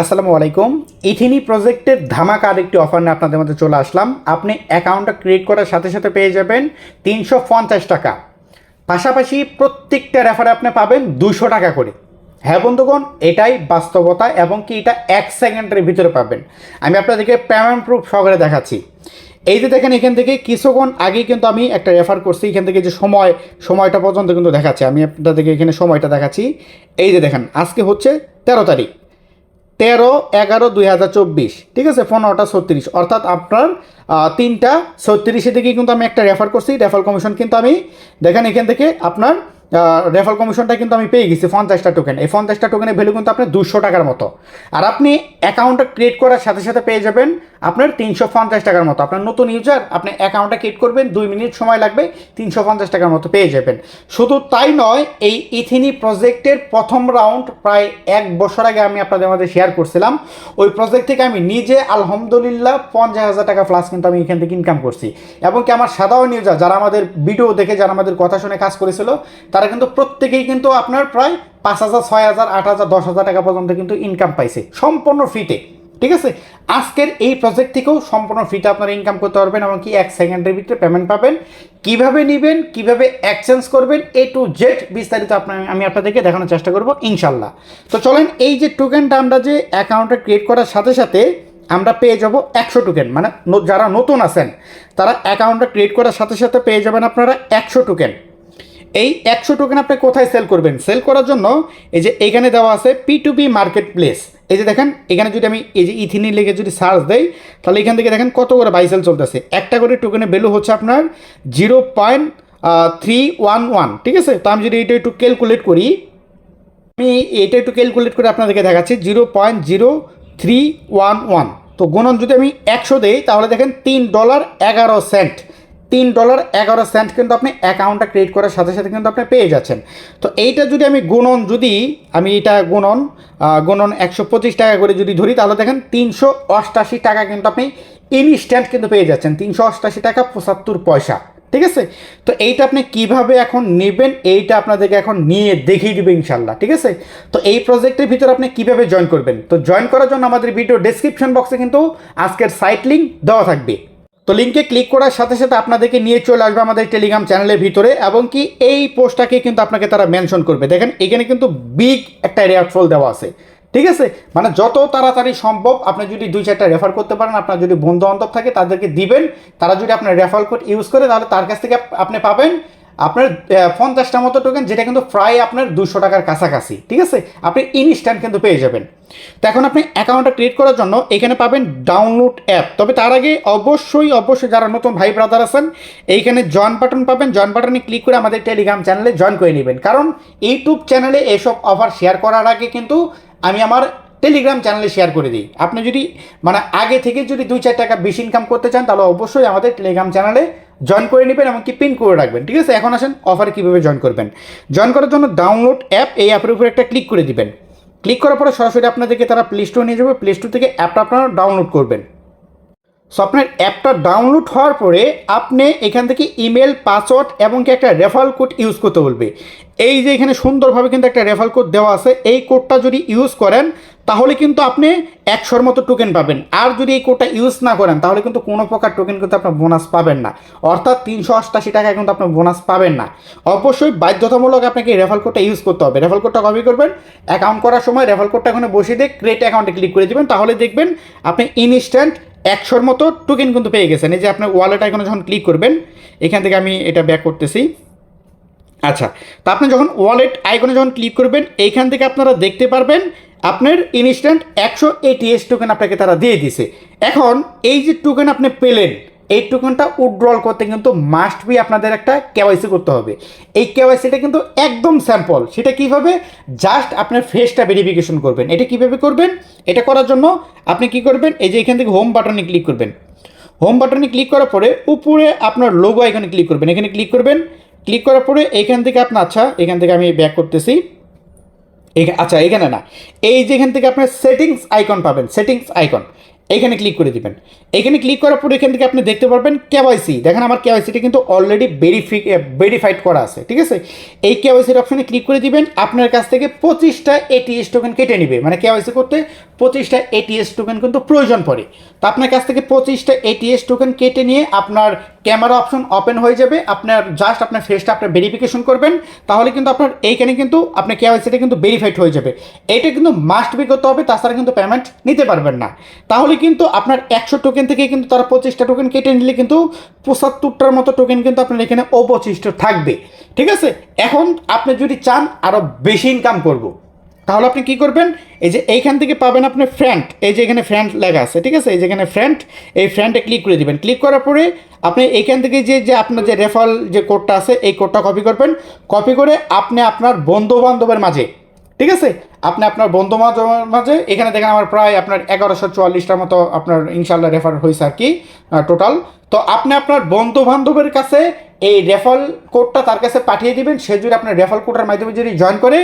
আসসালামু আলাইকুম। ইথিনি প্রজেক্টের ধামাকা আরেকটি অফার নিয়ে আপনাদের মধ্যে চলে আসলাম। আপনি অ্যাকাউন্টটা ক্রিয়েট করার সাথে সাথে পেয়ে যাবেন তিনশো পঞ্চাশ টাকা। পাশাপাশি প্রত্যেকটা রেফারে আপনি পাবেন দুশো টাকা করে। হ্যাঁ বন্ধুগণ, এটাই বাস্তবতা এবং কি এটা এক সেকেন্ডের ভিতরে পাবেন। আমি আপনাদেরকে পেমেন্ট প্রুফ সহকারে দেখাচ্ছি। এই যে দেখেন এখান থেকে কিছুক্ষণ আগেই কিন্তু আমি একটা রেফার করছি। এখান থেকে যে সময়, সময়টা পর্যন্ত কিন্তু দেখাচ্ছে। আমি আপনাদেরকে এখানে সময়টা দেখাচ্ছি। এই যে দেখেন, আজকে হচ্ছে তেরো তারিখ। তেরো, এগারো, দুই হাজার চব্বিশ। ঠিক আছে? পনেরোটা ছত্রিশ। অর্থাৎ আপনার তিনটা ছত্রিশে থেকে কিন্তু আমি একটা রেফার করছি। রেফার কমিশন কিন্তু আমি, দেখেন এখান থেকে আপনার রেফার কমিশনটা কিন্তু আমি পেয়ে গেছি পঞ্চাশটা টোকেন এই পঞ্চাশটা টোকেনের ভ্যালু কিন্তু আপনার দুশো টাকার মতো। আর আপনি অ্যাকাউন্টটা ক্রিয়েট করার সাথে সাথে পেয়ে যাবেন আপনার তিনশো পঞ্চাশ টাকার মতো। আপনার নতুন ইউজার আপনি অ্যাকাউন্টটা ক্রিয়েট করবেন, দুই মিনিট সময় লাগবে, তিনশো পঞ্চাশ টাকার মতো পেয়ে যাবেন। শুধু তাই নয়, এই ইথিনি প্রজেক্টের প্রথম রাউন্ড প্রায় এক বছর আগে আমি আপনাদের মধ্যে শেয়ার করছিলাম। ওই প্রজেক্ট থেকে আমি নিজে আলহামদুলিল্লাহ পঞ্চাশ হাজার টাকা প্লাস কিন্তু আমি এখান থেকে ইনকাম করছি। এবং কি আমার সাধারণ ইউজার যারা আমাদের ভিডিও দেখে, যারা আমাদের কথা শুনে কাজ করেছিল, তারা কিন্তু প্রত্যেকেই কিন্তু আপনার প্রায় পাঁচ হাজার, ছয় হাজার, আট হাজার, দশ হাজার টাকা পর্যন্ত কিন্তু ইনকাম পাইছে। সম্পূর্ণ ফ্রিতে ঠিক আছে? আজকের এই প্রজেক্ট থেকেও সম্পূর্ণ ফ্রিতে আপনারা ইনকাম করতে পারবেন এবং কি এক সেকেন্ডের ভিতরে পেমেন্ট পাবেন। কীভাবে নেবেন, কীভাবে এক্সচেঞ্জ করবেন এ টু জেড বিস্তারিত আপনার আমি আপনাদেরকে দেখানোর চেষ্টা করব ইনশাল্লাহ তো চলেন, এই যে টোকেনটা আমরা যে অ্যাকাউন্টটা ক্রিয়েট করার সাথে সাথে আমরা পেয়ে যাব একশো টোকেন মানে যারা নতুন আছেন, তারা অ্যাকাউন্টটা ক্রিয়েট করার সাথে সাথে পেয়ে যাবেন আপনারা একশো টোকেন এই একশো টোকেন আপনি কোথায় সেল করবেন? সেল করার জন্য এই যে এখানে দেওয়া আছে P two B marketplace এই যে দেখেন, এখানে যদি আমি এই যে ইথিনি লিখে যদি সার্চ দেই, তাহলে এখান থেকে দেখেন কত করে বাই সেল চলতেছে। একটা করে টোকেনের ভ্যালু হচ্ছে আপনার zero point three one one ঠিক আছে? তো আমি যদি এটা একটু ক্যালকুলেট করি, আমি এটা একটু ক্যালকুলেট করে আপনাদেরকে দেখাচ্ছি, zero point zero three one one তো গুণন যদি আমি একশো দেই, তাহলে দেখেন তিন ডলার এগারো সেন্ট তিন ডলার এগারো সেন্ট কিন্তু আপনি অ্যাকাউন্টটা ক্রিয়েট করার সাথে সাথে কিন্তু আপনি পেয়ে যাচ্ছেন। তো এইটা যদি আমি গুণন, যদি আমি এটা গুণন গুণন একশো পঁচিশ টাকা করে যদি ধরি, তাহলে দেখেন তিনশো অষ্টাশি টাকা কিন্তু আপনি ইনস্ট্যান্ট কিন্তু পেয়ে যাচ্ছেন। তিনশো অষ্টাশি টাকা পঁচাত্তর পয়সা, ঠিক আছে? তো এইটা আপনি কীভাবে এখন নেবেন, এইটা আপনাদেরকে এখন নিয়ে দেখিয়ে দিবে ইনশাল্লাহ ঠিক আছে? তো এই প্রজেক্টের ভিতরে আপনি কীভাবে জয়েন করবেন? তো জয়েন করার জন্য আমাদের ভিডিও ডেসক্রিপশন বক্সে কিন্তু আজকের সাইট লিঙ্ক দেওয়া থাকবে। তো লিঙ্কে ক্লিক করার সাথে সাথে আপনাদেরকে নিয়ে চলে আসবে আমাদের টেলিগ্রাম চ্যানেলের ভিতরে এবং কি এই পোস্টটাকে কিন্তু আপনাকে তারা মেনশন করবে। দেখেন, এখানে কিন্তু বিগ একটা রেয়ারফল দেওয়া আছে। ঠিক আছে? মানে যত তাড়াতাড়ি সম্ভব আপনি যদি দুই চারটা রেফার করতে পারেন, আপনার যদি বন্ধু বান্ধব থাকে, তাদেরকে দিবেন। তারা যদি আপনার রেফার কোড ইউজ করে, তাহলে তার কাছ থেকে আপনি পাবেন। আপনার পঞ্চাশটা মতো টোকেন যেটা কিন্তু প্রায় আপনার দুশো টাকার কাছাকাছি, ঠিক আছে? আপনি ইনস্ট্যান্ট কিন্তু পেয়ে যাবেন। তো এখন আপনি অ্যাকাউন্টটা ক্রিয়েট করার জন্য এখানে পাবেন ডাউনলোড অ্যাপ তবে তার আগে অবশ্যই অবশ্যই যারা নতুন ভাই ব্রাদার আছেন, এইখানে জয়েন বাটন পাবেন। জয়েন বাটনে ক্লিক করে আমাদের টেলিগ্রাম চ্যানেলে জয়েন করে নেবেন। কারণ ইউটিউব চ্যানেলে এসব অফার শেয়ার করার আগে কিন্তু আমি আমার টেলিগ্রাম চ্যানেলে শেয়ার করে দিই। আপনি যদি মানে আগে থেকে যদি দুই চার টাকা বেশি ইনকাম করতে চান, তাহলে অবশ্যই আমাদের টেলিগ্রাম চ্যানেলে জয়েন করে নেবেন এমনকি পিন করে রাখবেন, ঠিক আছে? এখন আসেন অফারে কীভাবে জয়েন করবেন। জয়েন করার জন্য ডাউনলোড অ্যাপ এই অ্যাপের উপরে একটা ক্লিক করে দিবেন। ক্লিক করার পরে সরাসরি আপনাদেরকে তারা প্লে স্টোর নিয়ে যাবে। প্লে স্টোর থেকে অ্যাপটা আপনারা ডাউনলোড করবেন। সো আপনার অ্যাপটা ডাউনলোড হওয়ার পরে আপনি এখান থেকে ইমেল পাসওয়ার্ড এবং কি একটা রেফারেল কোড ইউজ করতে বলবে। এই যে এখানে সুন্দরভাবে কিন্তু একটা রেফারেল কোড দেওয়া আছে, এই কোডটা যদি ইউজ করেন তাহলে কিন্তু আপনি একশোর মতো টোকেন পাবেন। আর যদি এই কোডটা ইউজ না করেন, তাহলে কিন্তু কোনো প্রকার টোকেন কিন্তু আপনার বোনাস পাবেন না। অর্থাৎ তিনশো অষ্টাশি টাকা কিন্তু আপনার বোনাস পাবেন না। অবশ্যই বাধ্যতামূলক আপনাকে এই রেফারেল কোডটা ইউজ করতে হবে। রেফারেল কোডটা কপি করবেন অ্যাকাউন্ট করার সময় রেফারেল কোডটা এখানে বসিয়ে দিয়ে ক্রিয়েট অ্যাকাউন্টে ক্লিক করে দেবেন। তাহলে দেখবেন আপনি ইনস্ট্যান্ট একশোর মতো টোকেন কিন্তু পেয়ে গেছেন। এই যে আপনার ওয়ালেট আইকনে যখন ক্লিক করবেন, এখান থেকে আমি এটা ব্যাক করতেছি। আচ্ছা তা আপনি যখন ওয়ালেট আইকনে যখন ক্লিক করবেন, এইখান থেকে আপনারা দেখতে পারবেন আপনার ইনস্ট্যান্ট একশো এটিএস টোকেন আপনাকে তারা দিয়ে দিছে। এখন এই যে টোকেন আপনি পেলেন, এই টোকেনটা উইথড্রল করতে কিন্তু মাস্ট বি আপনাদের একটা কেওয়াইসি করতে হবে। এই কেওয়াইসিটা কিন্তু একদম স্যাম্পল সেটা কীভাবে? জাস্ট আপনার ফেসটা ভেরিফিকেশন করবেন। এটা কীভাবে করবেন? এটা করার জন্য আপনি কি করবেন? এই যে এখান থেকে হোম বাটনে ক্লিক করবেন। হোম বাটনে ক্লিক করার পরে উপরে আপনার লোগো এখানে ক্লিক করবেন। এখানে ক্লিক করবেন। ক্লিক করার পরে এইখান থেকে আপনার আচ্ছা এখান থেকে আমি ব্যাক করতেছি। আচ্ছা এখানে না। এই যে এখান থেকে আপনার সেটিংস আইকন পাবেন সেটিংস আইকন এইখানে ক্লিক করে দিবেন। এখানে ক্লিক করার পর এখান থেকে আপনি দেখতে পারবেন কেওয়াইসি দেখেন, আমার কেওয়াইসিটা কিন্তু অলরেডি ভেরিফি ভেরিফাইড করা আছে, ঠিক আছে? এই কেওয়াইসির অপশনে ক্লিক করে দিবেন, আপনার কাছ থেকে পঁচিশটা এটিএস টোকেন কেটে নেবে। মানে কেওয়াইসি করতে পঁচিশটা এটিএস টোকেন কিন্তু প্রয়োজন পড়ে। তো আপনার কাছ থেকে পঁচিশটা এটিএস টোকেন কেটে নিয়ে আপনার ক্যামেরা অপশন ওপেন হয়ে যাবে। আপনার জাস্ট আপনার ফেসটা আপনার ভেরিফিকেশন করবেন। তাহলে কিন্তু আপনার এইখানে কিন্তু আপনার কেওয়াইসিটা কিন্তু ভেরিফাইড হয়ে যাবে। এটা কিন্তু মাস্ট বি করতে হবে, তাছাড়া কিন্তু পেমেন্ট নিতে পারবেন না। তাহলে কিন্তু আপনার একশো টোকেন থেকে কিন্তু তারা পঁচিশটা টোকেন কেটে নিলে কিন্তু পঁচাত্তরটার মতো টোকেন কিন্তু আপনার এখানে অপচিষ্ট থাকবে। ঠিক আছে? এখন আপনি যদি চান আরও বেশি ইনকাম করব। তাহলে আপনি কি করবেন? এই যে এইখান থেকে পাবেন আপনি ফ্রেন্ট এই যে এখানে ফ্রেন্ট লেখা আছে, ঠিক আছে? এই যেখানে ফ্রেন্ট এই ফ্রেন্ডে ক্লিক করে দিবেন। ক্লিক করার পরে আপনি এইখান থেকে যে যে আপনার যে রেফাল যে কোডটা আছে, এই কোডটা কপি করবেন। কপি করে আপনি আপনার বন্ধু বান্ধবের মাঝে ঠিক আছে? আপনি আপনার বন্ধু মাঝে এখানে দেখেন আমার প্রায় আপনার এগারোশো চুয়াল্লিশটার মতো আপনার ইনশাল্লাহ রেফার হয়েছে আর কি টোটাল তো আপনি আপনার বন্ধু বান্ধবের কাছে এই রেফাল কোডটা তার কাছে পাঠিয়ে দিবেন। সে যদি আপনার রেফাল কোডের মাধ্যমে যদি জয়েন করে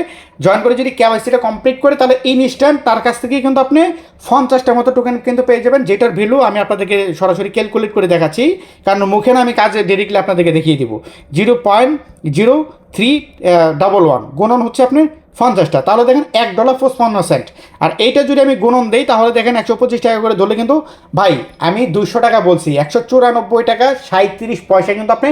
জয়েন করে যদি কেওয়াইসিটা কমপ্লিট করে, তাহলে ইনস্ট্যান্ট তার কাছ থেকে কিন্তু আপনি পঞ্চাশটার মতো টোকেন কিন্তু পেয়ে যাবেন, যেটার ভ্যালু আমি আপনাদেরকে সরাসরি ক্যালকুলেট করে দেখাচ্ছি। কারণ মুখে না আমি কাজে ডিরেক্টলি আপনাদেরকে দেখিয়ে দিব। Zero point zero three double one গুণন হচ্ছে আপনি পঞ্চাশটা। তাহলে দেখেন এক ডলার পঁচপান্ন সেন্ট আর এইটা যদি আমি গুণন দিই, তাহলে দেখেন একশো পঁচিশ টাকা করে ধরলে কিন্তু, ভাই, আমি দুশো টাকা বলছি, একশো চুরানব্বই টাকা সাঁত্রিশ পয়সা কিন্তু আপনি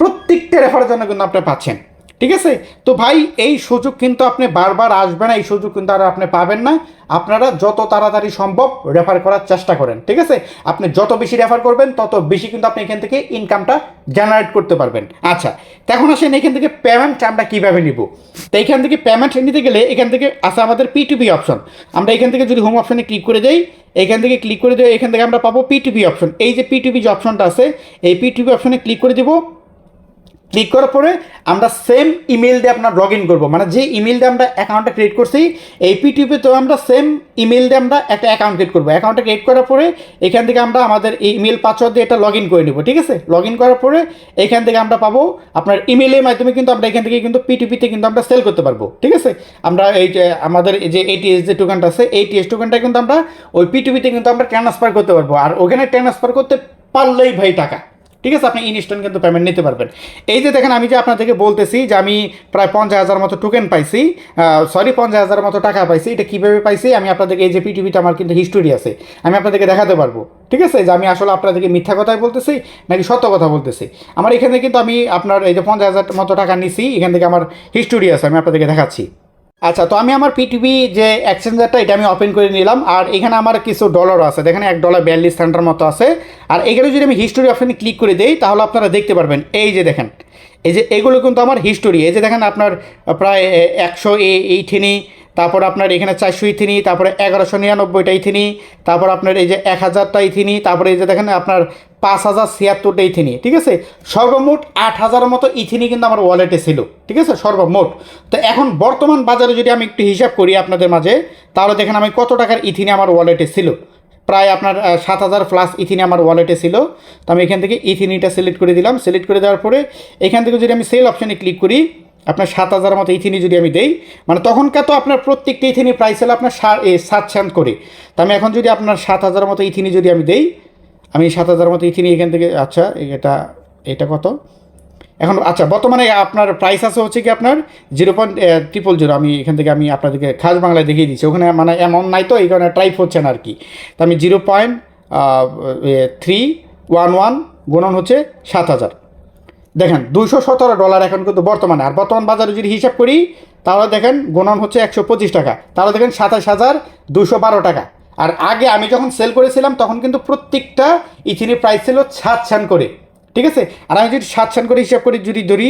প্রত্যেকটা রেফারের জন্য কিন্তু আপনি পাচ্ছেন। ঠিক আছে? তো ভাই, এই সুযোগ কিন্তু আপনি বারবার আসবে না, এই সুযোগ কিন্তু আর আপনি পাবেন না। আপনারা যত তাড়াতাড়ি সম্ভব রেফার করার চেষ্টা করেন, ঠিক আছে? আপনি যত বেশি রেফার করবেন, তত বেশি কিন্তু আপনি এখান থেকে ইনকামটা জেনারেট করতে পারবেন। আচ্ছা তো এখন আসেন এখান থেকে পেমেন্ট আমরা কীভাবে নিব? তো এখান থেকে পেমেন্ট নিতে গেলে এখান থেকে আসা আমাদের পিটুপি অপশন আমরা এখান থেকে যদি হোম অপশনে ক্লিক করে যাই এখান থেকে ক্লিক করে দেবো এখান থেকে আমরা পাবো পিটুপি অপশন এই যে পিটুপি যে অপশনটা আছে, এই পিটুপি অপশনে ক্লিক করে দেবো। ক্লিক করার পরে আমরা সেম ইমেল দিয়ে আপনার লগ ইন করব। মানে যে ইমেল দিয়ে আমরা অ্যাকাউন্টটা ক্রিয়েট করছি, এই পিটিপিতেও আমরা সেম ইমেল দিয়ে আমরা একটা অ্যাকাউন্ট ক্রিয়েট করব। অ্যাকাউন্টটা ক্রিয়েট করার পরে এখান থেকে আমরা আমাদের ইমেল পাসওয়ার্ড দিয়ে এটা লগ ইন করে নেব, ঠিক আছে? লগ ইন করার পরে এখান থেকে আমরা পাবো আপনার ইমেলের মাধ্যমে কিন্তু আমরা এখান থেকে কিন্তু পিটিপিতে কিন্তু আমরা সেল করতে পারব, ঠিক আছে? আমরা এই যে আমাদের যে এটিএস যে টোকেনটা আছে এই টিএস টোকেনটা কিন্তু আমরা ওই পিটিপিতে কিন্তু আমরা ট্রান্সফার করতে পারব। আর ওখানে ট্রান্সফার করতে পারলেই ভাই টাকা। ঠিক আছে? আপনি ইনস্ট্যান্ট কিন্তু পেমেন্ট নিতে পারবেন। এই যে দেখেন, আমি যে আপনাদেরকে বলতেছি যে আমি প্রায় পঞ্চাশ হাজার মতো টোকেন পাইছি সরি পঞ্চাশ হাজার মতো টাকা পাইছি, এটা কীভাবে পাইছি? আমি আপনাদেরকে এই যে পিটিভিটা আমার কিন্তু হিস্টোরি আছে। আমি আপনাদেরকে দেখাতে পারব। ঠিক আছে? যে আমি আসলে আপনাদেরকে মিথ্যা কথাই বলতেছি নাকি সত্য কথা বলতেছি? আমার এখানে কিন্তু আমি আপনার এই যে পঞ্চাশ হাজার মতো টাকা নিছি, এখান থেকে আমার হিস্টোরি আছে, আমি আপনাদেরকে দেখাচ্ছি। আচ্ছা তো আমি আমার পিটিভি যে এক্সচেঞ্জারটা এটা আমি ওপেন করে নিলাম। আর এখানে আমার কিছু ডলারও আছে। দেখেন, এক ডলার বিয়াল্লিশ সেন্টার মতো আছে। আর এখানে যদি আমি হিস্টোরি অপশানে ক্লিক করে দিই, তাহলে আপনারা দেখতে পারবেন। এই যে দেখেন এই যে এগুলো কিন্তু আমার হিস্টোরি এই যে দেখেন আপনার প্রায় একশো এইটিনি তারপর আপনার এখানে চারশো ইথিনি তারপরে এগারোশো নিরানব্বইটা ইথিনি তারপর আপনার এই যে এক হাজারটা ইথিনি তারপরে এই যে দেখেন আপনার পাঁচ হাজার ছিয়াত্তরটা ইথিনি ঠিক আছে? সর্বমোট আট হাজারের মতো ইথিনি কিন্তু আমার ওয়ালেটে ছিল, ঠিক আছে? সর্বমোট। তো এখন বর্তমান বাজারে যদি আমি একটু হিসাব করি আপনাদের মাঝে, তাহলে দেখেন আমি কত টাকার ইথিনি আমার ওয়ালেটে ছিল। প্রায় আপনার সাত হাজার প্লাস ইথিনি আমার ওয়ালেটে ছিল। তো আমি এখান থেকে ইথিনিটা সিলেক্ট করে দিলাম। সিলেক্ট করে দেওয়ার পরে এখান থেকে যদি আমি সেল অপশানে ক্লিক করি, আপনার সাত হাজার মতো ইথিনি যদি আমি দেই মানে তখনকার তো আপনার প্রত্যেকটা ইথিনি প্রাইস হলো আপনার সাত সেন্ট করে। তো আমি এখন যদি আপনার সাত হাজার মতো ইথিনি যদি আমি দেই, আমি সাত হাজার মতো ইথিনি এখান থেকে আচ্ছা এটা এটা কত? এখন আচ্ছা বর্তমানে আপনার প্রাইস আছে হচ্ছে কি আপনার জিরো পয়েন্ট ট্রিপল জিরো আমি এখান থেকে আমি আপনাদেরকে খাস বাংলায় দেখিয়ে দিচ্ছি। ওখানে মানে অ্যামাউন্ট নাই তো, এই কারণে ট্রাইপ হচ্ছে না আর কি তো আমি zero point three one one গুণন হচ্ছে সাত হাজার। দেখেন, দুইশো সতেরো ডলার এখন কিন্তু বর্তমানে। আর বর্তমান বাজারে যদি হিসাব করি, তাহলে দেখেন গুণন হচ্ছে একশো পঁচিশ টাকা। তাহলে দেখেন সাতাশ হাজার দুশো বারো টাকা। আর আগে আমি যখন সেল করেছিলাম, তখন কিন্তু প্রত্যেকটা ইথিনের প্রাইস ছিল সাত ছান করে। ঠিক আছে? আর আমি যদি সাত ছান করে হিসাব করি, যদি ধরি,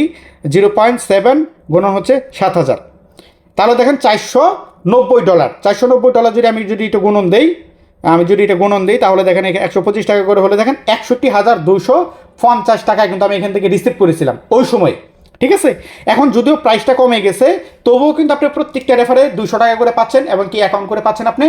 জিরো পয়েন্ট সেভেন গুণন হচ্ছে সাত হাজার। তাহলে দেখেন চারশো নব্বই ডলার। চারশো নব্বই ডলার যদি আমি যদি এটা গুণন দেই, আমি যদি এটা গুণন দিই, তাহলে দেখেন একশো পঁচিশ টাকা করে হলে দেখেন একষট্টি হাজার দুশো পঞ্চাশ টাকা কিন্তু আমি এখান থেকে রিসিভ করেছিলাম। ওই সময়। ঠিক আছে? এখন যদিও প্রাইসটা কমে গেছে, তবুও কিন্তু আপনি প্রত্যেকটা রেফারে দুশো টাকা করে পাচ্ছেন এবং কি অ্যাকাউন্ট করে পাচ্ছেন আপনি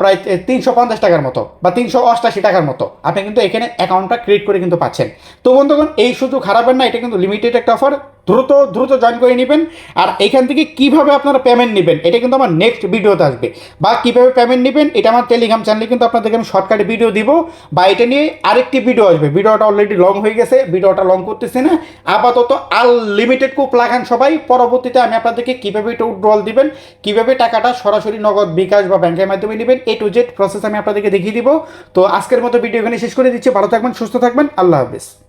প্রায় তিনশো পঞ্চাশ টাকার মতো বা তিনশো অষ্টাশি টাকার মতো। আপনি কিন্তু এখানে অ্যাকাউন্টটা ক্রিয়েট করে কিন্তু পাচ্ছেন। তো বন্ধুগণ, এই সুযোগ হারাবেন না, এটা কিন্তু লিমিটেড একটা অফার দ্রুত দ্রুত জয়েন করে নেবেন। আর এখান থেকে কীভাবে আপনারা পেমেন্ট নেবেন, এটা কিন্তু আমার নেক্সট ভিডিওতে আসবে। বা কীভাবে পেমেন্ট নেবেন, এটা আমার টেলিগ্রাম চ্যানেলে কিন্তু আপনাদেরকে আমি শর্টকাটে ভিডিও দিব। বা এটা নিয়ে আরেকটি ভিডিও আসবে। ভিডিওটা অলরেডি লং হয়ে গেছে ভিডিওটা লং করতেছি না। আপাতত আনলিমিটেড কুপ লাগান সবাই। পরবর্তীতে আমি আপনাদেরকে কীভাবে এটা উইড্রল দিবেন, কীভাবে টাকাটা সরাসরি নগদ, বিকাশ বা ব্যাংকের মাধ্যমে নেবেন এ টু জেড প্রসেস আমি আপনাদেরকে দেখিয়ে দিব। তো আজকের মতো ভিডিও এখানে শেষ করে দিচ্ছি। ভালো থাকবেন, সুস্থ থাকবেন। আল্লাহ হাফিজ।